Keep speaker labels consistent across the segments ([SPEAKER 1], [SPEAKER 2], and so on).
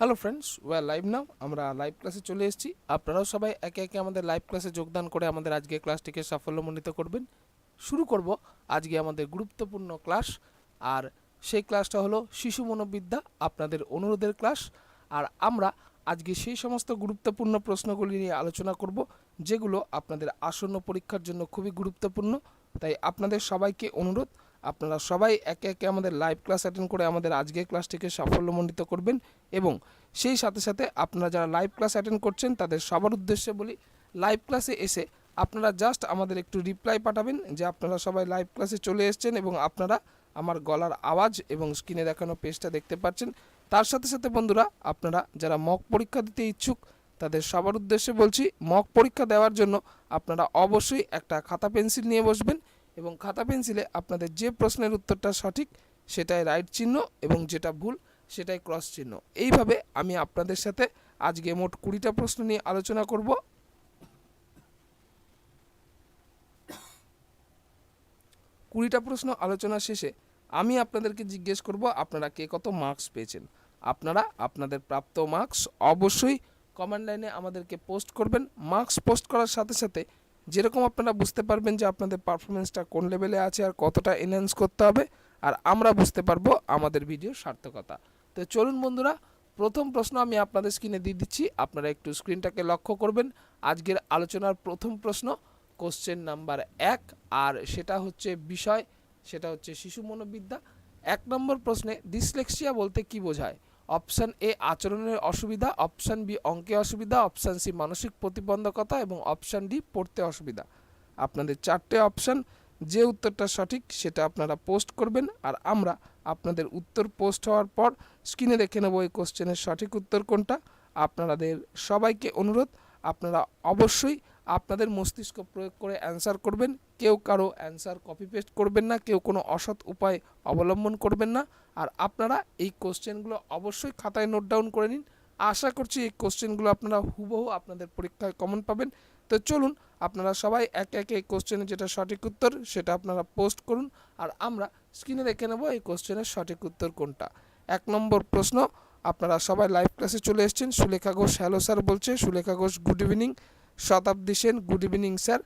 [SPEAKER 1] Hello friends we're live now আমরা live ক্লাসে চলে এসেছি। আপনারাও সবাই একে একে আমাদের লাইভ ক্লাসে যোগদান করে আমাদের আজকে ক্লাসটিকে সাফল্যমণ্ডিত করবেন। শুরু করব আজকে আমাদের গুরুত্বপূর্ণ ক্লাস আর সেই ক্লাসটা হলো শিশু মনোবিদ্যা, আপনাদের অনুরোধের ক্লাস আর আমরা আজকে সেই সমস্ত গুরুত্বপূর্ণ প্রশ্নগুলি নিয়ে আলোচনা করব, যেগুলো আপনাদের আসন্ন পরীক্ষার জন্য খুবই গুরুত্বপূর্ণ। তাই আপনাদের সবাইকে অনুরোধ আপনারা সবাই একে একে আমাদের লাইভ ক্লাস অ্যাটেন্ড করে আমাদের আজকের ক্লাসটিকে সাফল্যমণ্ডিত করবেন এবং সেই সাথে সাথে আপনারা যারা লাইভ ক্লাস অ্যাটেন্ড করছেন, তাদের সবার উদ্দেশ্যে বলি লাইভ ক্লাসে এসে আপনারা জাস্ট আমাদের একটু রিপ্লাই পাঠাবেন যে আপনারা সবাই লাইভ ক্লাসে চলে এসেছেন এবং আপনারা আমার গলার আওয়াজ এবং স্ক্রিনে দেখানো পেজটা দেখতে পাচ্ছেন। তার সাথে সাথে বন্ধুরা, আপনারা যারা মক পরীক্ষা দিতে ইচ্ছুক, তাদের সবার উদ্দেশ্যে বলছি মক পরীক্ষা দেওয়ার জন্য আপনারা অবশ্যই একটা খাতা পেন্সিল নিয়ে বসবেন। এবং খাতা পেন্সিলে আপনাদের যে প্রশ্নের উত্তরটা সঠিক, সেটাই রাইট চিহ্ন এবং যেটা ভুল, সেটাই ক্রস চিহ্ন। এইভাবে আমি আপনাদের সাথে আজকে মোট কুড়িটা প্রশ্ন নিয়ে আলোচনা করব। কুড়িটা প্রশ্ন আলোচনা শেষে আমি আপনাদেরকে জিজ্ঞেস করব, আপনারা কে কত মার্কস পেয়েছেন? আপনারা আপনাদের প্রাপ্ত মার্কস অবশ্যই কমেন্ট লাইনে আমাদেরকে পোস্ট করবেন। মার্কস পোস্ট করার সাথে সাথে যেরকম আপনারা বুঝতে পারবেন যে আপনাদের পারফরমেন্সটা কোন লেভেলে আছে আর কতটা এনহ্যান্স করতে হবে, আর আমরা বুঝতে পারব আমাদের ভিডিওর সার্থকতা। তো চলুন বন্ধুরা, প্রথম প্রশ্ন আমি আপনাদের স্ক্রিনে দিয়ে দিচ্ছি। আপনারা একটু স্ক্রিনটাকে লক্ষ্য করবেন। আজকের আলোচনার প্রথম প্রশ্ন কোশ্চেন নাম্বার এক, আর সেটা হচ্ছে বিষয়, সেটা হচ্ছে শিশু মনোবিদ্যা। এক নম্বর প্রশ্নে ডিসলেক্সিয়া বলতে কি বোঝায়? অপশান এ আচরণের অসুবিধা, অপশান বি অঙ্কে অসুবিধা, অপশান সি মানসিক প্রতিবন্ধকতা এবং অপশান ডি পড়তে অসুবিধা। আপনাদের চারটে অপশান, যে উত্তরটা সঠিক সেটা আপনারা পোস্ট করবেন আর আমরা আপনাদের উত্তর পোস্ট হওয়ার পর স্ক্রিনে দেখে নেব এই কোশ্চেনের সঠিক উত্তর কোনটা। আপনাদের সবাইকে অনুরোধ, আপনারা অবশ্যই আপনাদের মস্তিষ্ক প্রয়োগ করে অ্যান্সার করবেন। কেউ কারও অ্যান্সার কপি পেস্ট করবেন না, কেউ কোনো অসৎ উপায় অবলম্বন করবেন না। আর আপনারা এই কোশ্চেনগুলো অবশ্যই খাতায় নোট ডাউন করে নিন। আশা করছি এই কোশ্চেনগুলো আপনারা হুবহু আপনাদের পরীক্ষায় কমন পাবেন। তো চলুন, আপনারা সবাই একে একে এই কোশ্চেনের যেটা সঠিক উত্তর সেটা আপনারা পোস্ট করুন। আর আমরা স্ক্রিনে দেখে নেব এই কোশ্চেনের সঠিক উত্তর কোনটা। এক নম্বর প্রশ্ন, আপনারা সবাই লাইভ ক্লাসে চলে এসেছেন। সুলেখা ঘোষ, হ্যালো স্যার বলছে, সুলেখা ঘোষ, গুড ইভিনিং। শতাব্দী সেন, গুড ইভিনিং স্যার।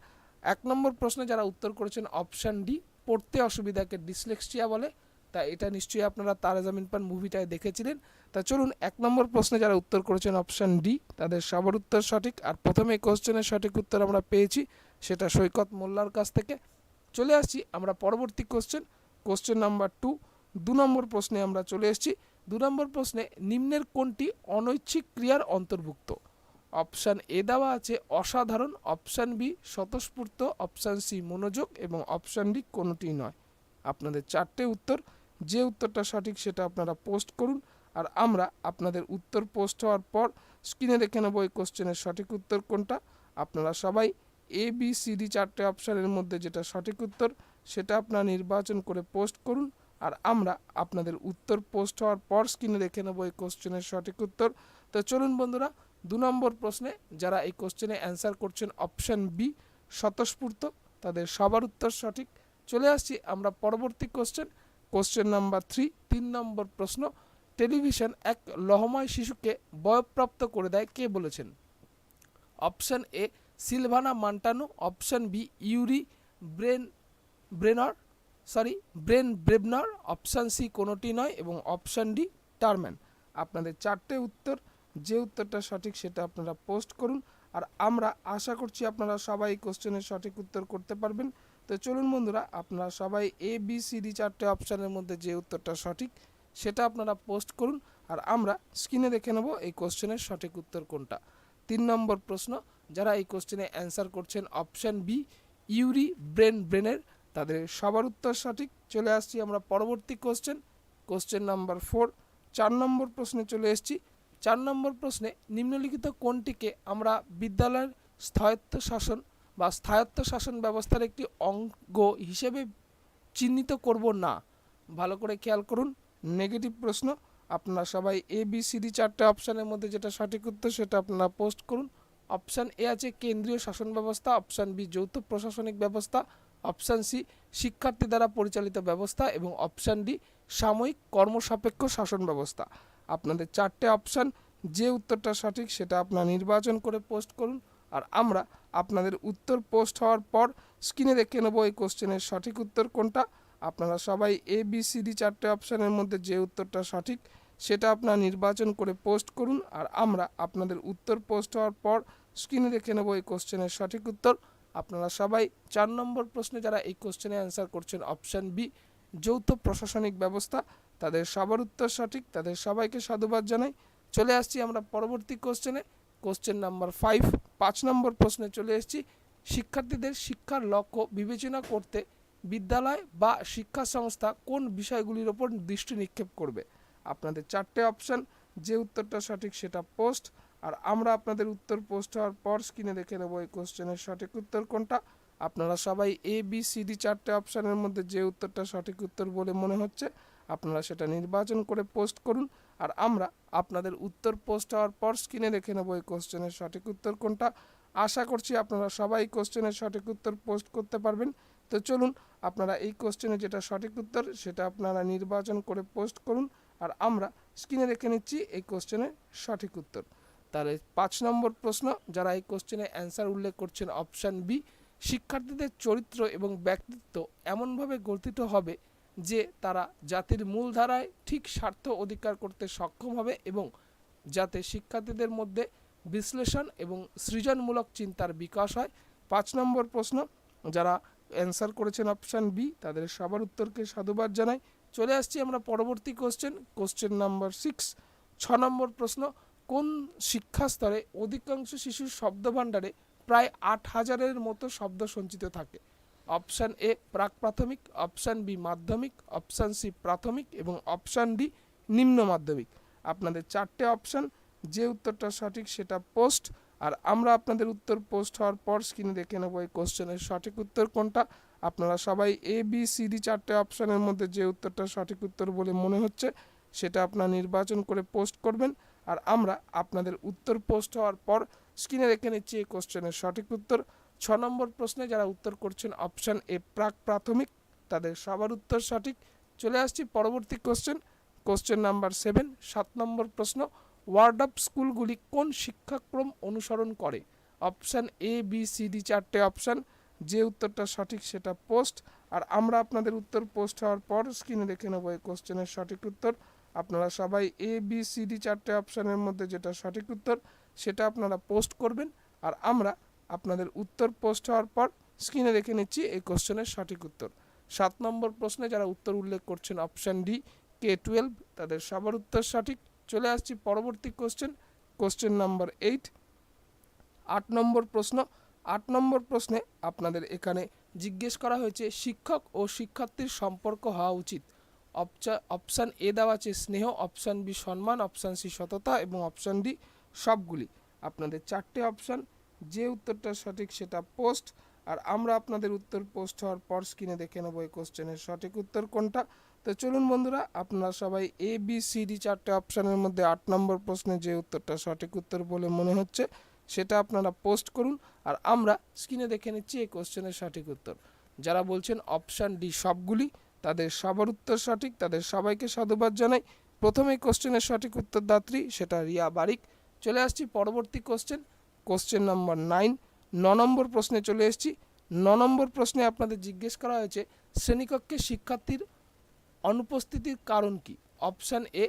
[SPEAKER 1] এক নম্বর প্রশ্নে যারা উত্তর করেছেন অপশান ডি পড়তে অসুবিধাকে ডিসলেক্সিয়া বলে, তা এটা নিশ্চয়ই আপনারা তারা জামিন পান মুভিটায় দেখেছিলেন। তা চলুন, এক নম্বর প্রশ্নে যারা উত্তর করেছেন অপশান ডি তাদের সবার উত্তর সঠিক, আর প্রথমে কোশ্চেনের সঠিক উত্তর আমরা পেয়েছি, সেটা সৈকত মোল্লার কাছ থেকে। চলে আসছি আমরা পরবর্তী কোশ্চেন কোশ্চেন নাম্বার টু দু নম্বর প্রশ্নে আমরা চলে এসেছি। দু নম্বর প্রশ্নে নিম্নের কোনটি অনৈচ্ছিক ক্রিয়ার অন্তর্ভুক্ত? অপশান এ দেওয়া আছে, অসাধারণ। অপশান বি, স্বতঃস্ফূর্ত। অপশান সি, মনোযোগ এবং অপশান ডি কোনোটি নয়। আপনাদের চারটে উত্তর, যে উত্তরটা সঠিক সেটা আপনারা পোস্ট করুন। আর আমরা আপনাদের উত্তর পোস্ট হওয়ার পর স্ক্রিনে দেখে নেব এই কোশ্চেনের সঠিক উত্তর কোনটা। আপনারা সবাই এ, বি, সি, ডি চারটে অপশানের মধ্যে যেটা সঠিক উত্তর সেটা আপনারা নির্বাচন করে পোস্ট করুন। আর আমরা আপনাদের উত্তর পোস্ট হওয়ার পর স্ক্রিনে দেখে নেব এই কোশ্চেনের সঠিক উত্তর। তো চলুন বন্ধুরা দু নম্বর প্রশ্নে যারা এই কোশ্চেনে অ্যান্সার করছেন অপশান বি স্বতঃস্ফূর্ত, তাদের সবার উত্তর সঠিক। চলে আসছি আমরা পরবর্তী কোশ্চেন কোশ্চেন নাম্বার থ্রি তিন নম্বর প্রশ্ন, টেলিভিশন এক লহময় শিশুকে বয়প্রাপ্ত করে দেয় কে বলেছেন? Option A Silvana Montano, option B Urie Bren, Brenner sorry Bren Brebner, option C কোনোটি নয়, এবং অপশান ডি টারম্যান। আপনাদের চারটে উত্তর যে উত্তরটা সঠিক সেটা আপনারা পোস্ট করুন। আর আমরা আশা করছি আপনারা সবাই কোশ্চেনের সঠিক উত্তর করতে পারবেন। তো চলুন বন্ধুরা, আপনারা সবাই এ বি সি ডি চারটে অপশানের মধ্যে যে উত্তরটা সঠিক সেটা আপনারা পোস্ট করুন। আর আমরা স্ক্রিনে দেখে নেব এই কোশ্চেনের সঠিক উত্তর কোনটা। তিন নম্বর প্রশ্ন, যারা এই কোশ্চেনে অ্যান্সার করছেন অপশান বি ইউরি ব্রেন ব্রেনের তাদের সবার উত্তর সঠিক। চলে আসছি আমরা পরবর্তী কোশ্চেন কোশ্চেন নাম্বার ফোর চার নম্বর প্রশ্নে চলে এসেছি চার নম্বর প্রশ্নে নিম্নলিখিত কোনটিকে আমরা বিদ্যালয়ের স্থায়ত্ব শাসন বা স্থায়ত্ব শাসন ব্যবস্থার একটি অঙ্গ হিসেবে চিহ্নিত করব না? ভালো করে খেয়াল করুন। নেগেটিভ প্রশ্ন। আপনারা সবাই এ বি সি ডি চারটে অপশানের মধ্যে যেটা সঠিক উত্তর সেটা আপনারা পোস্ট করুন। অপশান এ আছে কেন্দ্রীয় শাসন ব্যবস্থা, অপশান বি যৌথ প্রশাসনিক ব্যবস্থা, অপশান সি শিক্ষার্থী দ্বারা পরিচালিত ব্যবস্থা এবং অপশান ডি সাময়িক কর্মসাপেক্ষ শাসন ব্যবস্থা। আপনাদের চারটে অপশান যে উত্তরটা সঠিক সেটা আপনারা নির্বাচন করে পোস্ট করুন। আর আমরা আপনাদের উত্তর পোস্ট হওয়ার পর স্ক্রিনে দেখে নেব এই কোশ্চেনের সঠিক উত্তর কোনটা। আপনারা সবাই এ বি সি ডি চারটে অপশানের মধ্যে যে উত্তরটা সঠিক সেটা আপনারা নির্বাচন করে পোস্ট করুন। আর আমরা আপনাদের উত্তর পোস্ট হওয়ার পর স্ক্রিনে দেখে নেব এই কোশ্চেনের সঠিক উত্তর। আপনারা সবাই চার নম্বর প্রশ্নে যারা এই কোশ্চেনে অ্যান্সার করছেন অপশান বি যৌথ প্রশাসনিক ব্যবস্থা তাদের সবার উত্তর সঠিক, তাদের সবাইকে সাধুবাদ জানাই। চলে আসছি আমরা পরবর্তী কোশ্চেনে কোশ্চেন নাম্বার ফাইভ পাঁচ নম্বর প্রশ্নে চলে এসেছি। শিক্ষার্থীদের শিক্ষার লক্ষ্য বিবেচনা করতে বিদ্যালয় বা শিক্ষা সংস্থা কোন বিষয়গুলির ওপর দৃষ্টি নিক্ষেপ করবে? আপনাদের চারটে অপশান যে উত্তরটা সঠিক সেটা পোস্ট আর আমরা আপনাদের উত্তর পোস্ট হওয়ার পর স্ক্রিনে দেখে নেব এই কোশ্চেনের সঠিক উত্তর কোনটা। আপনারা সবাই এ বি সি ডি চারটে অপশানের মধ্যে যে উত্তরটা সঠিক উত্তর বলে মনে হচ্ছে আপনারা সেটা নির্বাচন করে পোস্ট করুন। আর আমরা আপনাদের উত্তর পোস্ট হওয়ার পর স্ক্রিনে রেখে নেব এই কোশ্চেনের সঠিক উত্তর কোনটা। আশা করছি আপনারা সবাই কোশ্চেনের সঠিক উত্তর পোস্ট করতে পারবেন। তো চলুন, আপনারা এই কোশ্চেনের যেটা সঠিক উত্তর, সেটা আপনারা নির্বাচন করে পোস্ট করুন। আর আমরা স্ক্রিনে রেখে নিচ্ছি এই কোশ্চেনের সঠিক উত্তর। তাহলে পাঁচ নম্বর প্রশ্ন, যারা এই কোশ্চেনে অ্যান্সার উল্লেখ করছেন অপশান বি শিক্ষার্থীদের চরিত্র এবং ব্যক্তিত্ব এমনভাবে গঠিত হবে যে তারা জাতির মূলধারায় ঠিক স্বার্থ অধিকার করতে সক্ষম হবে এবং যাতে শিক্ষার্থীদের মধ্যে বিশ্লেষণ এবং সৃজনমূলক চিন্তার বিকাশ হয়। পাঁচ নম্বর প্রশ্ন, যারা অ্যান্সার করেছেন অপশান বি, তাদের সবার উত্তরকে সাধুবাদ জানাই। চলে আসছি আমরা পরবর্তী কোশ্চেন কোশ্চেন নাম্বার সিক্স। ছ নম্বর প্রশ্ন, কোন শিক্ষা স্তরে অধিকাংশ শিশুর শব্দভাণ্ডারে প্রায় আট হাজারের মতো শব্দ সঞ্চিত থাকে? অপশান এ প্রাক প্রাথমিক অপশান বি মাধ্যমিক, অপশান সি প্রাথমিক এবং অপশান ডি নিম্ন মাধ্যমিক। আপনাদের চারটে অপশান, যে উত্তরটা সঠিক সেটা পোস্ট। আর আমরা আপনাদের উত্তর পোস্ট হওয়ার পর স্ক্রিনে দেখে নেব এই কোশ্চেনের সঠিক উত্তর কোনটা। আপনারা সবাই এ বি সি ডি চারটে অপশানের মধ্যে যে উত্তরটা সঠিক উত্তর বলে মনে হচ্ছে, সেটা আপনারা নির্বাচন করে পোস্ট করবেন। আর আমরা আপনাদের উত্তর পোস্ট হওয়ার পর স্ক্রিনে রেখে নিচ্ছি এই কোশ্চেনের সঠিক উত্তর। ছ নম্বর প্রশ্নে যারা উত্তর করছেন অপশান এ প্রাক প্রাথমিক। তাদের সবার উত্তর সঠিক। চলে আসছি পরবর্তী কোশ্চেন কোশ্চেন নাম্বার সেভেন সাত নম্বর প্রশ্ন। ওয়ার্ড অফ স্কুলগুলি কোন শিক্ষাক্রম অনুসরণ করে? Option A B C D চারটে অপশান যে উত্তরটা সঠিক সেটা পোস্ট আর আমরা আপনাদের উত্তর পোস্ট হওয়ার পর স্ক্রিনে দেখে নেব এই কোশ্চেনের সঠিক উত্তর। আপনারা সবাই এ বি সি ডি চারটে অপশানের মধ্যে যেটা সঠিক উত্তর, সেটা আপনারা পোস্ট করবেন। আর আমরা আপনাদের উত্তর পোস্ট হওয়ার পর স্ক্রিনে দেখে নিচ্ছি এই কোশ্চেনের সঠিক উত্তর। সাত নম্বর প্রশ্নে যারা উত্তর উল্লেখ করছেন অপশান ডি কে টুয়েলভ তাদের সবার উত্তর সঠিক। চলে আসছি পরবর্তী কোশ্চেন কোশ্চেন নাম্বার এইট আট নম্বর প্রশ্ন, আট নম্বর প্রশ্নে আপনাদের এখানে জিজ্ঞেস করা হয়েছে, শিক্ষক ও শিক্ষার্থীর সম্পর্ক হওয়া উচিত। অপশান এ দেওয়া আছে, স্নেহ অপশান বি সম্মান অপশান সি সততা এবং অপশান ডি সবগুলি। আপনাদের চারটে অপশান যে উত্তরটা সঠিক সেটা পোস্ট আর আমরা আপনাদের উত্তর পোস্ট হওয়ার পর স্ক্রিনে দেখে নেব এই কোশ্চেনের সঠিক উত্তর কোনটা। তো চলুন বন্ধুরা, আপনারা সবাই এ বি সি ডি চারটে অপশানের মধ্যে আট নম্বর প্রশ্নে যে উত্তরটা সঠিক উত্তর বলে মনে হচ্ছে, সেটা আপনারা পোস্ট করুন, আর আমরা স্ক্রিনে দেখে নিচ্ছি এই কোশ্চেনের সঠিক উত্তর। যারা বলছেন অপশান ডি সবগুলি, তাদের সবার উত্তর সঠিক, তাদের সবাইকে সাধুবাদ জানাই। প্রথমে কোশ্চেনের সঠিক উত্তরদাত্রী, সেটা রিয়া বারিক। চলে আসছি পরবর্তী কোশ্চেন কোশ্চেন নাম্বার নাইন ন নম্বর প্রশ্নে চলে এসেছি। ন নম্বর প্রশ্নে আপনাদের জিজ্ঞেস করা হয়েছে, শ্রেণীকক্ষে শিক্ষার্থীর অনুপস্থিতির কারণ কি? অপশান এ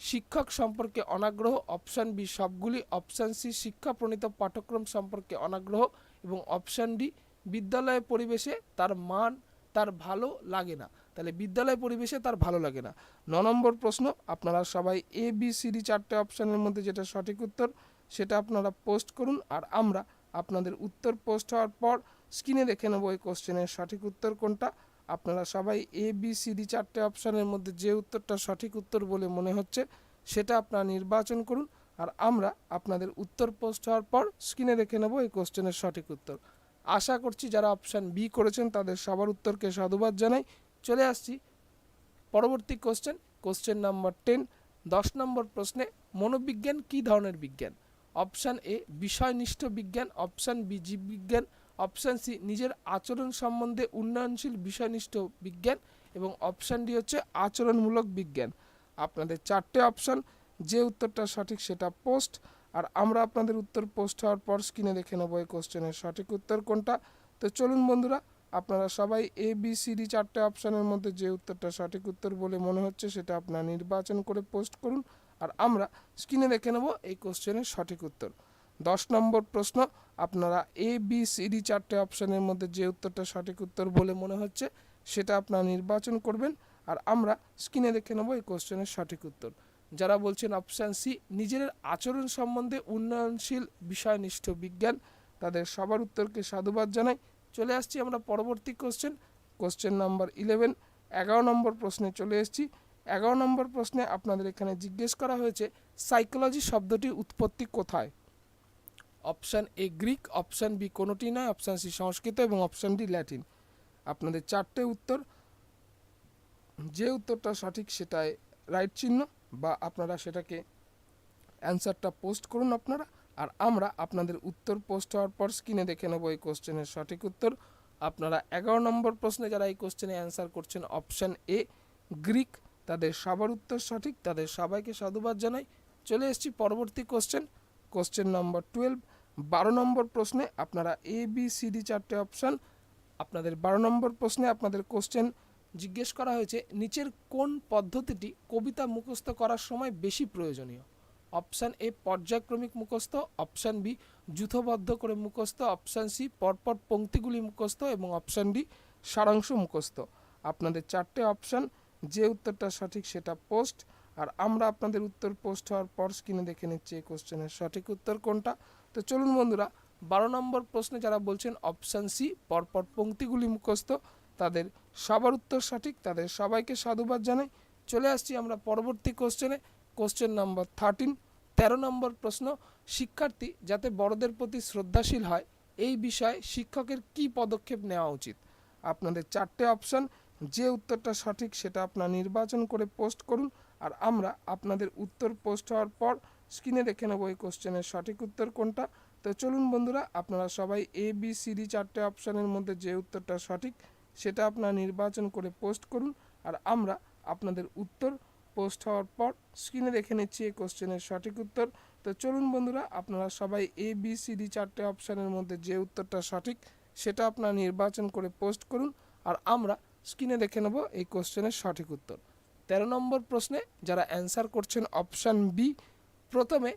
[SPEAKER 1] শিক্ষক সম্পর্কে অনাগ্রহ। অপশান বি সবগুলি। অপশান সি শিক্ষা প্রণীত পাঠ্যক্রম সম্পর্কে অনাগ্রহ। এবং অপশান ডি বিদ্যালয় পরিবেশে তার মান তার ভালো লাগে না। তাহলে বিদ্যালয় পরিবেশে তার ভালো লাগে না। ন নম্বর প্রশ্ন, আপনারা সবাই এ বি সি ডি চারটে অপশানের মধ্যে যেটা সঠিক উত্তর সেটা আপনারা পোস্ট করুন আর আমরা আপনাদের উত্তর পোস্ট হওয়ার পর স্ক্রিনে দেখে নেব এই কোশ্চেনের সঠিক উত্তর কোনটা। আপনারা সবাই এ বি সি ডি চারটে অপশানের মধ্যে যে উত্তরটা সঠিক উত্তর বলে মনে হচ্ছে সেটা আপনারা নির্বাচন করুন আর আমরা আপনাদের উত্তর পোস্ট হওয়ার পর স্ক্রিনে দেখে নেব এই কোশ্চেনের সঠিক উত্তর। আশা করছি যারা অপশান বি করেছেন তাদের সবার উত্তরকে সাধুবাদ জানাই। চলে আসছি পরবর্তী কোশ্চেন কোশ্চেন নাম্বার টেন দশ নম্বর প্রশ্নে মনোবিজ্ঞান কী ধরনের বিজ্ঞান? অপশান এ, বিষয়নিষ্ঠ বিজ্ঞান, অপশান বি, জীববিজ্ঞান, অপশান সি, নিজের আচরণ সম্বন্ধে উন্নয়নশীল বিষয়নিষ্ঠ বিজ্ঞান এবং অপশান ডি হচ্ছে আচরণমূলক বিজ্ঞান। আপনাদের চারটে অপশান, যে উত্তরটা সঠিক সেটা পোস্ট। আর আমরা আপনাদের উত্তর পোস্ট হওয়ার পর স্ক্রিনে দেখে নেব এই কোশ্চেনের সঠিক উত্তর কোনটা। তো চলুন বন্ধুরা, আপনারা সবাই এ বি সি ডি চারটে অপশানের মধ্যে যে উত্তরটা সঠিক উত্তর বলে মনে হচ্ছে সেটা আপনারা নির্বাচন করে পোস্ট করুন। আর আমরা স্ক্রিনে দেখে নেব এই কোশ্চেনের সঠিক উত্তর। দশ নম্বর প্রশ্ন, আপনারা এ বি সি ডি চারটে অপশানের মধ্যে যে উত্তরটা সঠিক উত্তর বলে মনে হচ্ছে, সেটা আপনারা নির্বাচন করবেন আর আমরা স্ক্রিনে দেখে নেব এই কোশ্চেনের সঠিক উত্তর। যারা বলছেন অপশান সি নিজের আচরণ সম্বন্ধে উন্নয়নশীল, বিষয়নিষ্ঠ বিজ্ঞান, তাদের সবার উত্তরকে সাধুবাদ জানাই। চলে আসছি আমরা পরবর্তী কোশ্চেন। কোশ্চেন নাম্বার ইলেভেন এগারো নম্বর প্রশ্নে চলে এসেছি। এগারো নম্বর প্রশ্নে আপনাদের এখানে জিজ্ঞেস করা হয়েছে সাইকোলজি শব্দটির উৎপত্তি কোথায়? Option A Greek option B কোনোটি নয় অপশান সি সংস্কৃত এবং অপশান ডি ল্যাটিন আপনাদের চারটে উত্তর। যে উত্তরটা সঠিক সেটাই রাইট চিহ্ন বা আপনারা সেটাকে অ্যান্সারটা পোস্ট করুন আপনারা। আর আমরা আপনাদের উত্তর পোস্ট হওয়ার পর স্ক্রিনে দেখে নেব এই কোশ্চেনের সঠিক উত্তর। আপনারা এগারো নম্বর প্রশ্নে যারা এই কোশ্চেনে অ্যান্সার করছেন অপশান এ গ্রিক তাদের সবার উত্তর সঠিক, তাদের সবাইকে সাধুবাদ জানাই। চলে এসেছি পরবর্তী কোশ্চেন কোশ্চেন নম্বর টুয়েলভ বারো নম্বর প্রশ্নে আপনারা এ বি সি ডি চারটে অপশান আপনাদের বারো নম্বর প্রশ্নে আপনাদের কোশ্চেন জিজ্ঞেস করা হয়েছে, নিচের কোন পদ্ধতিটি কবিতা মুখস্থ করার সময় বেশি প্রয়োজনীয়? অপশান এ পর্যায়ক্রমিক মুখস্থ অপশান বি যুথবদ্ধ করে মুখস্থ অপশান সি পরপর পংক্তিগুলি মুখস্থ এবং অপশান ডি সারাংশ মুখস্থ। আপনাদের চারটে অপশান যে উত্তরটা সঠিক সেটা পোস্ট আর আমরা আপনাদের উত্তর পোস্ট হওয়ার পর স্ক্রিনে দেখে নিচ্ছি এই কোশ্চেনের সঠিক উত্তর কোনটা। তো চলুন বন্ধুরা, বারো নম্বর প্রশ্নে যারা বলছেন অপশান সি পরপর পংক্তিগুলি মুখস্থ, তাদের সবার উত্তর সঠিক, তাদের সবাইকে সাধুবাদ জানাই। চলে আসছি আমরা পরবর্তী কোশ্চেনে কোশ্চেন নাম্বার থার্টিন তেরো নম্বর প্রশ্ন, শিক্ষার্থী যাতে বড়দের প্রতি শ্রদ্ধাশীল হয়, এই বিষয়ে শিক্ষকের কি পদক্ষেপ নেওয়া উচিত? আপনাদের চারটে অপশান যে উত্তরটা সঠিক সেটা আপনারা নির্বাচন করে পোস্ট করুন আর আমরা আপনাদের উত্তর পোস্ট হওয়ার পর স্ক্রিনে দেখে নেব এই কোশ্চেনের সঠিক উত্তর কোনটা। তো চলুন বন্ধুরা, আপনারা সবাই এ বি সি ডি চারটে অপশানের মধ্যে যে উত্তরটা সঠিক সেটা আপনারা নির্বাচন করে পোস্ট করুন আর আমরা আপনাদের উত্তর পোস্ট হওয়ার পর স্ক্রিনে দেখে নিচ্ছি এই কোশ্চেনের সঠিক উত্তর। তো চলুন বন্ধুরা, আপনারা সবাই এ বি সি ডি চারটে অপশানের মধ্যে যে উত্তরটা সঠিক সেটা আপনারা নির্বাচন করে পোস্ট করুন আর আমরা স্ক্রিনে দেখে নেব এই কোশ্চেনের সঠিক উত্তর। তেরো নম্বর প্রশ্নে যারা অ্যান্সার করছেন অপশান বি প্রথমে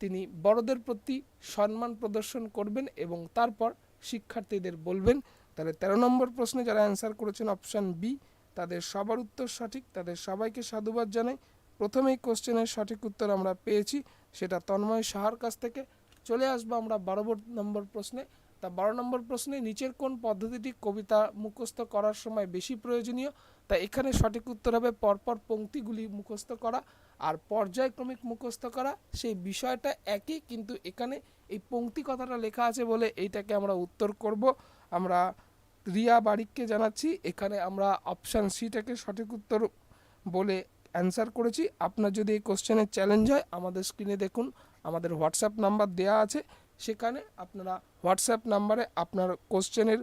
[SPEAKER 1] তিনি বড়দের প্রতি সম্মান প্রদর্শন করবেন এবং তারপর শিক্ষার্থীদের বলবেন। তাহলে তেরো নম্বর প্রশ্নে যারা অ্যান্সার করেছেন অপশান বি তাদের সবার উত্তর সঠিক, তাদের সবাইকে সাধুবাদ জানাই। প্রথমেই কোশ্চেনের সঠিক উত্তর আমরা পেয়েছি, সেটা তন্ময় সাহার কাছ থেকে। চলে আসব আমরা বারো নম্বর প্রশ্নে। তা বারো নম্বর প্রশ্নে নিচের কোন পদ্ধতিটি কবিতা মুখস্থ করার সময় বেশি প্রয়োজনীয়? তা এখানে সঠিক উত্তর হবে পরপর পংক্তিগুলি মুখস্থ করা আর পর্যায়ক্রমিক মুখস্থ করা। সেই বিষয়টা একই, কিন্তু এখানে এই পংক্তি কথাটা লেখা আছে বলে এইটাকে আমরা উত্তর করব। আমরা রিয়া বারিককে জানাচ্ছি, এখানে আমরা অপশান সিটাকে সঠিক উত্তর বলে অ্যান্সার করেছি। আপনার যদি এই কোশ্চেনের চ্যালেঞ্জ হয়, আমাদের স্ক্রিনে দেখুন, আমাদের হোয়াটসঅ্যাপ নাম্বার দেওয়া আছে। সেখানে আপনারা হোয়াটসঅ্যাপ নাম্বারে আপনার কোশ্চেনের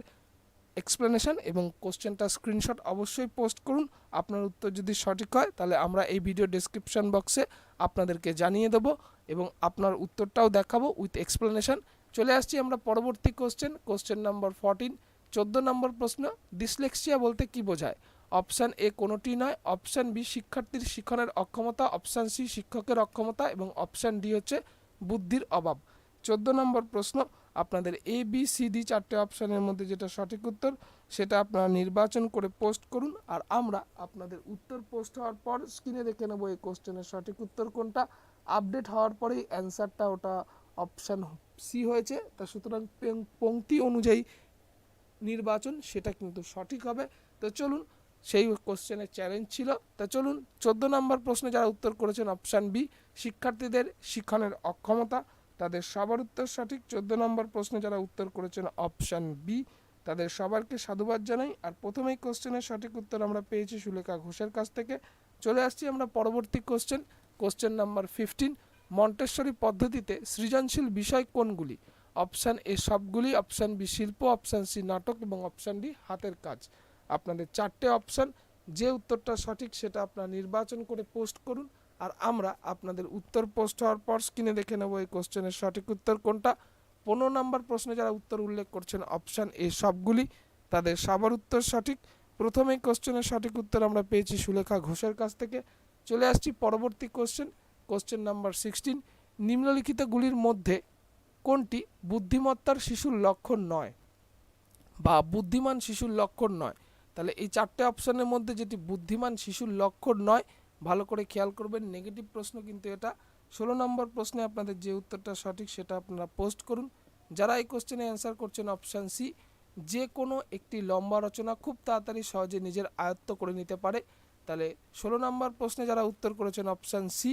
[SPEAKER 1] এক্সপ্লেনেশন এবং কোশ্চেনটা স্ক্রিনশট অবশ্যই পোস্ট করুন। আপনার উত্তর যদি সঠিক হয়, তাহলে আমরা এই ভিডিও ডেসক্রিপশন বক্সে আপনাদেরকে জানিয়ে দেবো এবং আপনার উত্তরটাও দেখাবো উইথ এক্সপ্লেনেশন চলে আসছি আমরা পরবর্তী কোশ্চেন কোশ্চেন নাম্বার ফোরটিন চোদ্দ নম্বর প্রশ্ন ডিসলেক্সিয়া বলতে কি বোঝায়? অপশান এ কোনোটি নয় অপশান বি শিক্ষার্থীর শিক্ষণের অক্ষমতা অপশান সি শিক্ষকের অক্ষমতা এবং অপশান ডি হচ্ছে বুদ্ধির অভাব। চোদ্দ নম্বর প্রশ্ন, আপনাদের এ বি সি ডি চারটে অপশানের মধ্যে যেটা সঠিক উত্তর, সেটা আপনারা নির্বাচন করে পোস্ট করুন আর আমরা আপনাদের উত্তর পোস্ট হওয়ার পর স্ক্রিনে দেখে নেব এই কোশ্চেনের সঠিক উত্তর কোনটা। আপডেট হওয়ার পরেই অ্যান্সারটা ওটা অপশান সি হয়েছে, তা সুতরাং পংক্তি অনুযায়ী নির্বাচন সেটা কিন্তু সঠিক হবে। তো চলুন, সেই কোশ্চেনের চ্যালেঞ্জ ছিল। তা চলুন, চোদ্দ নম্বর প্রশ্নে যারা উত্তর করেছেন অপশান বি শিক্ষার্থীদের শিক্ষণের অক্ষমতা তাদের সবার উত্তর সঠিক। চোদ্দ নম্বর প্রশ্নে যারা উত্তর করেছেন অপশান বি তাদের সবারকে সাধুবাদ জানাই। আর প্রথমেই কোশ্চেনের সঠিক উত্তর আমরা পেয়েছি সুলেখা ঘোষের কাছ থেকে। চলে আসছি আমরা পরবর্তী question question number fifteen Montessori পদ্ধতিতে সৃজনশীল বিষয় কোনগুলি? অপশান এ সবগুলি অপশান বি শিল্প অপশান সি নাটক এবং অপশান ডি হাতের কাজ। আপনাদের চারটে অপশান যে উত্তরটা সঠিক সেটা আপনারা নির্বাচন করে পোস্ট করুন। আর আমরা আপনাদের উত্তর পোস্ট হওয়ার পর স্ক্রিনে দেখে নেব এই কোশ্চেনের সঠিক উত্তর কোনটা। পনেরো নম্বর প্রশ্নে, যারা উত্তর উল্লেখ করছেন অপশান এ সবগুলি, তাদের সবার উত্তর সঠিক। প্রথমেই কোশ্চেনের সঠিক উত্তর আমরা পেয়েছি সুলেখা ঘোষের কাছ থেকে। চলে আসছি পরবর্তী কোশ্চেন কোশ্চেন নাম্বার সিক্সটিন নিম্নলিখিতগুলির মধ্যে কোনটি বুদ্ধিমত্তার শিশুর লক্ষণ নয়? বা বুদ্ধিমান শিশুর লক্ষণ নয়। তাহলে এই চারটে অপশনের মধ্যে যেটি বুদ্ধিমান শিশুর লক্ষণ নয় ভালো করে খেয়াল করবেন নেগেটিভ প্রশ্ন কিন্তু এটা। ষোলো নম্বর প্রশ্নে আপনাদের যে উত্তরটা সঠিক সেটা আপনারা পোস্ট করুন। যারা এই কোশ্চেনে অ্যান্সার করছেন অপশান সি যে কোনো একটি লম্বা রচনা খুব তাড়াতাড়ি সহজে নিজের আয়ত্ত করে নিতে পারে। তাহলে ষোলো নম্বর প্রশ্নে যারা উত্তর করেছেন অপশান সি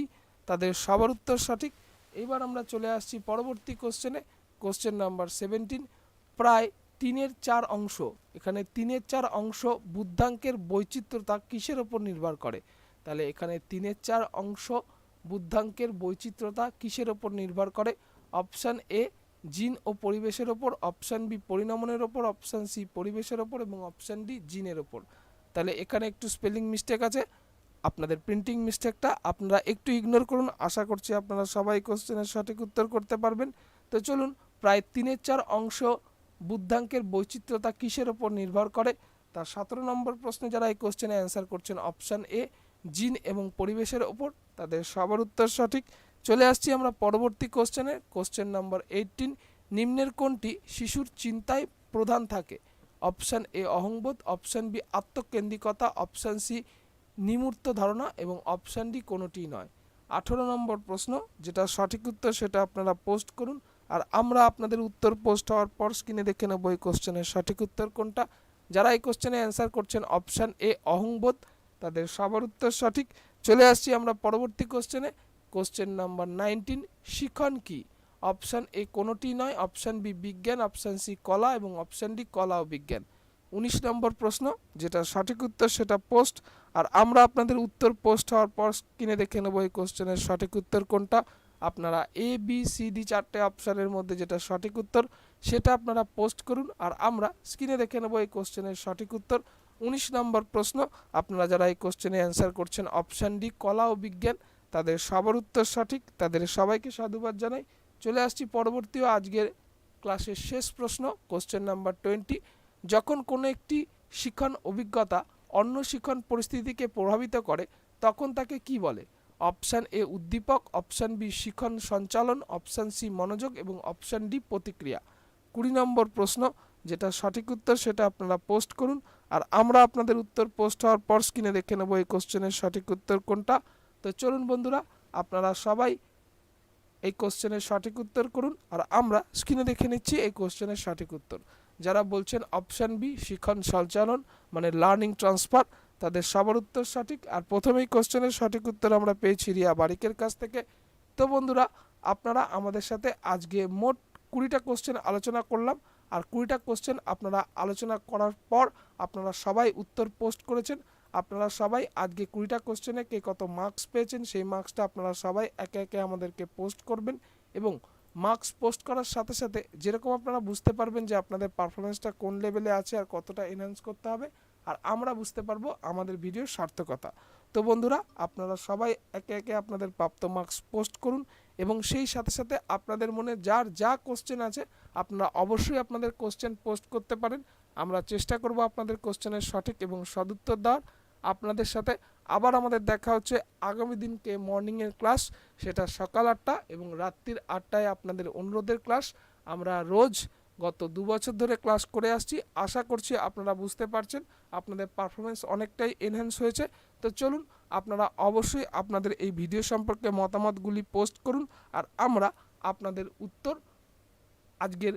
[SPEAKER 1] তাদের সবার উত্তর সঠিক। এবার আমরা চলে আসছি পরবর্তী কোশ্চেনে কোশ্চেন নাম্বার সেভেন্টিন প্রায় তিনের চার অংশ, এখানে তিনের চার অংশ বুদ্ধাঙ্কের বৈচিত্র্যতা কিসের ওপর নির্ভর করে? তাহলে এখানে তিনের চার অংশ বুদ্ধাঙ্কের বৈচিত্র্যতা কিসের ওপর নির্ভর করে? অপশান এ জিন ও পরিবেশের ওপর। অপশান বি পরিণমনের ওপর। অপশান সি পরিবেশের ওপর। এবং অপশান ডি জিনের ওপর। তাহলে এখানে একটু স্পেলিং মিস্টেক আছে। আপনাদের প্রিন্টিং মিস্টেকটা আপনারা একটু ইগনোর করুন। আশা করছি আপনারা সবাই কোশ্চেনের সঠিক উত্তর করতে পারবেন। তো চলুন, প্রায় তিনের চার অংশ বুদ্ধাঙ্কের বৈচিত্র্যতা কিসের ওপর নির্ভর করে? তার সতেরো নম্বর প্রশ্নে যারা এই কোশ্চেনে অ্যান্সার করছেন অপশান এ জিন এবং পরিবেশের ওপর তাদের সবার উত্তর সঠিক। চলে আসছি আমরা পরবর্তী কোশ্চেনে। কোশ্চেন নম্বর এইটিন নিম্নের কোনটি শিশুর চিন্তায় প্রধান থাকে? অপশান এ অহংবোধ, অপশান বি আত্মকেন্দ্রিকতা, অপশান সি নিমূর্ত ধারণা এবং অপশান ডি কোনোটিই নয়। আঠেরো নম্বর প্রশ্ন, যেটা সঠিক উত্তর সেটা আপনারা পোস্ট করুন আর আমরা আপনাদের উত্তর পোস্ট হওয়ার পর স্ক্রিনে দেখে নেব এই কোশ্চেনের সঠিক উত্তর কোনটা। যারা এই কোশ্চেনে অ্যান্সার করছেন, অপশান এ অহংবোধ তাদের সবার উত্তর সঠিক। চলে আসছি আমরা পরবর্তী কোশ্চেনে কোশ্চেন নাম্বার নাইনটিন শিখন কি? অপশান এ কোনোটি নয় অপশান বি বিজ্ঞান অপশান সি কলা এবং অপশান ডি কলা ও বিজ্ঞান। উনিশ নম্বর প্রশ্ন, যেটা সঠিক উত্তর সেটা পোস্ট আর আমরা আপনাদের উত্তর পোস্ট হওয়ার পর স্ক্রিনে দেখে নেব এই কোশ্চেনের সঠিক উত্তর কোনটা। আপনারা এ বি সি ডি চারটে অপশানের মধ্যে যেটা সঠিক উত্তর, সেটা আপনারা পোস্ট করুন। আর আমরা স্ক্রিনে দেখে নেব এই কোশ্চেনের সঠিক উত্তর। উনিশ নম্বর প্রশ্ন। আপনারা যারা এই কোশ্চেনে অ্যান্সার করছেন অপশান ডি কলা ও বিজ্ঞান, তাদের সবার উত্তর সঠিক। তাদের সবাইকে সাধুবাদ জানাই। চলে আসছি পরবর্তী আজকের ক্লাসের শেষ প্রশ্ন কোশ্চেন নাম্বার টোয়েন্টি যখন কোনো একটি শিক্ষণ অভিজ্ঞতা অন্য শিক্ষণ পরিস্থিতিকে প্রভাবিত করে, তখন তাকে কি বলে? অপশান এ উদ্দীপক। অপশান বি শিখন সঞ্চালন। অপশান সি মনোযোগ এবং অপশান ডি প্রতিক্রিয়া। কুড়ি নম্বর প্রশ্ন, যেটা সঠিক উত্তর সেটা আপনারা পোস্ট করুন। আর আমরা আপনাদের উত্তর পোস্ট হওয়ার পর স্ক্রিনে দেখে নেব এই কোশ্চেনের সঠিক উত্তর কোনটা। তো চলুন বন্ধুরা, আপনারা সবাই এই কোশ্চেনের সঠিক উত্তর করুন আর আমরা স্ক্রিনে দেখে নিচ্ছি এই কোশ্চেনের সঠিক উত্তর। যারা বলছেন অপশান বি শিখন সঞ্চালন মানে লার্নিং ট্রান্সফার তাদের সবার উত্তর সঠিক আর প্রথমেই কোশ্চেনের সঠিক উত্তর আমরা পেয়েছি রিয়া বারিকের কাছ থেকে। তো বন্ধুরা, আপনারা আমাদের সাথে আজকে মোট কুড়িটা কোশ্চেন আলোচনা করলাম। আর কুড়িটা কোশ্চেন আপনারা আলোচনা করার পর আপনারা সবাই উত্তর পোস্ট করেছেন। আপনারা সবাই আজকে কুড়িটা কোশ্চেনে কে কত মার্কস পেয়েছেন, সেই মার্কসটা আপনারা সবাই একে একে আমাদেরকে পোস্ট করবেন এবং মার্কস পোস্ট করার সাথে সাথে যেরকম আপনারা বুঝতে পারবেন যে আপনাদের পারফরমেন্সটা কোন লেভেলে আছে আর কতটা এনহ্যান্স করতে হবে আর আমরা বুঝতে পারব আমাদের ভিডিওর সার্থকতা। তো বন্ধুরা, আপনারা সবাই একে একে আপনাদের প্রাপ্ত মার্কস পোস্ট করুন এবং সেই সাথে সাথে আপনাদের মনে যার যা কোশ্চেন আছে আপনারা অবশ্যই আপনাদের কোশ্চেন পোস্ট করতে পারেন। আমরা চেষ্টা করব আপনাদের কোশ্চেনের সঠিক এবং সদুত্তর দেওয়ার। আপনাদের সাথে আবার আমাদের দেখা হচ্ছে আগামী দিনকে মর্নিংয়ের ক্লাস সেটা সকাল আটটা এবং রাত্রির আটটায় আপনাদের অনুরোধের ক্লাস আমরা রোজ গত দু বছর ধরে ক্লাস করে আসছি। আশা করছি আপনারা বুঝতে পারছেন। আপনাদের পারফরমেন্স অনেকটাই এনহ্যান্স হয়েছে। তো চলুন, আপনারা অবশ্যই আপনাদের এই ভিডিও সম্পর্কে মতামতগুলি পোস্ট করুন। আর আমরা আপনাদের উত্তর আজকের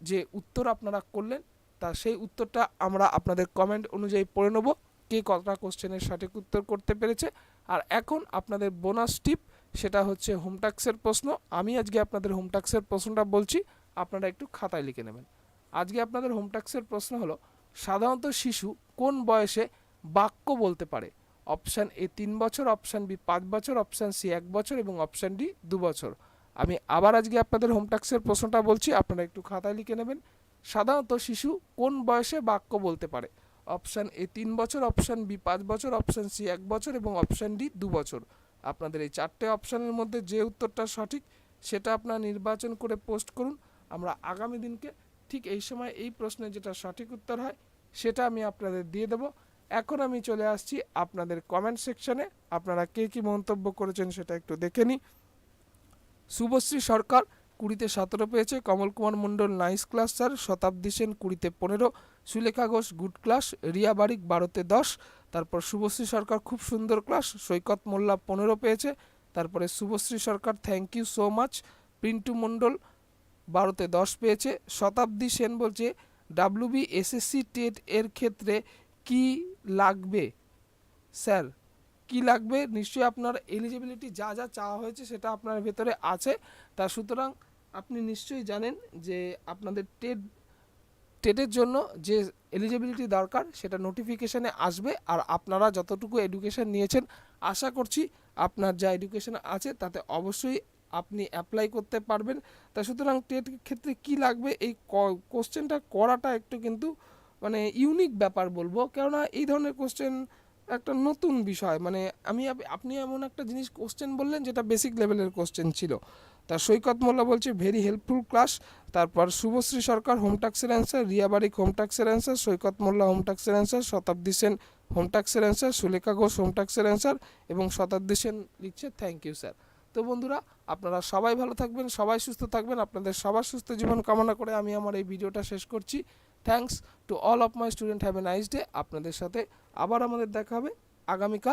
[SPEAKER 1] যে উত্তর আপনারা করলেন, তা সেই উত্তরটা আমরা আপনাদের কমেন্ট অনুযায়ী পড়ে নেব, কে কতটা কোশ্চেনের সঠিক উত্তর করতে পেরেছে। আর এখন আপনাদের বোনাস টিপ সেটা হচ্ছে হোমটাক্সের প্রশ্ন। আমি আজকে আপনাদের হোমটাক্সের প্রশ্নটা বলছি, আপনারা একটু খাতায় লিখে নেবেন। আজকে আপনাদের হোমটাক্সের প্রশ্ন হলো, সাধারণত শিশু কোন বয়সে বাক্য বলতে পারে? অপশান এ তিন বছর অপশান বি পাঁচ বছর অপশান সি এক বছর এবং অপশান ডি দু বছর। আমি আবার আজকে আপনাদের হোমটাক্সের প্রশ্নটা বলছি, আপনারা একটু খাতায় লিখে নেবেন। সাধারণত শিশু কোন বয়সে বাক্য বলতে পারে? অপশান এ তিন বছর, অপশান বি পাঁচ বছর, অপশান সি এক বছর এবং অপশান ডি দু বছর। আপনাদের এই চারটে অপশানের মধ্যে যে উত্তরটা সঠিক সেটা আপনারা নির্বাচন করে পোস্ট করুন। আমরা আগামী দিনকে ঠিক এই সময় এই প্রশ্নের যেটা সঠিক উত্তর হয় সেটা আমি আপনাদের দিয়ে দেবো। এখন আমি চলে আসছি আপনাদের কমেন্ট সেকশনে আপনারা কে কী মন্তব্য করেছেন সেটা একটু দেখে নিই। শুভশ্রী সরকার কুড়িতে সতেরো পেয়েছে, Kamal Kumar Mondal nice class sir, Satabdi Sen কুড়িতে পনেরো, সুলেখা ঘোষ গুড ক্লাস, রিয়া বারিক বারোতে দশ, তারপর শুভশ্রী সরকার খুব সুন্দর ক্লাস, সৈকত মোল্লা পনেরো পেয়েছে, তারপরে Subhashree Sarkar thank you so much, Pintu Mondal বারোতে দশ পেয়েছে, শতাব্দী সেন বলছে ডাব্লিউবি এসএসসি টেট এর ক্ষেত্রে কি লাগবে? স্যার কি লাগবে? নিশ্চয়ই আপনার এলিজিবিলিটি যা যা চাওয়া হয়েছে সেটা আপনার ভেতরে আছে। তা সুতরাং আপনি নিশ্চয়ই জানেন যে আপনাদের টেট টেটের জন্য যে এলিজিবিলিটি দরকার সেটা নোটিফিকেশানে আসবে। আর আপনারা যতটুকু এডুকেশন নিয়েছেন, আশা করছি আপনার যা এডুকেশান আছে তাতে অবশ্যই আপনি অ্যাপ্লাই করতে পারবেন। তা সুতরাং টেট ক্ষেত্রে কি লাগবে? এই কোশ্চেনটা করাটা একটু কিন্তু মানে ইউনিক ব্যাপার বলব। কেননা এই ধরনের কোশ্চেন একটা নতুন বিষয়। মানে আমি আপনি এমন একটা জিনিস কোশ্চেন বললেন, যেটা বেসিক লেভেলের কোশ্চেন ছিল। তা সৈকত মোল্লা বলছে ভেরি হেল্পফুল ক্লাস তারপর শুভশ্রী সরকার হোম ট্যাক্সের অ্যান্সার রিয়া বারিক হোম ট্যাক্সের অ্যান্সার সৈকত মোল্লা হোম ট্যাক্সের অ্যান্সার শতাব্দী সেন হোম ট্যাক্সের অ্যান্সার সুলেখা ঘোষ হোম ট্যাক্সের অ্যান্সার এবং শতাব্দী সেন লিখছে থ্যাংক ইউ স্যার তো বন্ধুরা, আপনারা সবাই ভালো থাকবেন, সবাই সুস্থ থাকবেন। আপনাদের সবার সুস্থ জীবন কামনা করে আমি আমার এই ভিডিওটা শেষ করছি। Thanks to all of my student have a nice day আপনাদের সাথে আবার আমাদের দেখা হবে আগামীকাল।